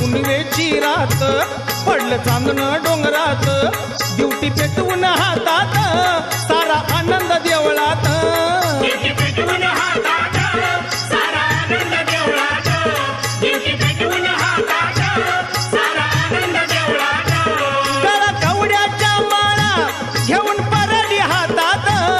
आली पुनवेची रात पडलं चांदणं डोंगरात. ड्युटी पेटवून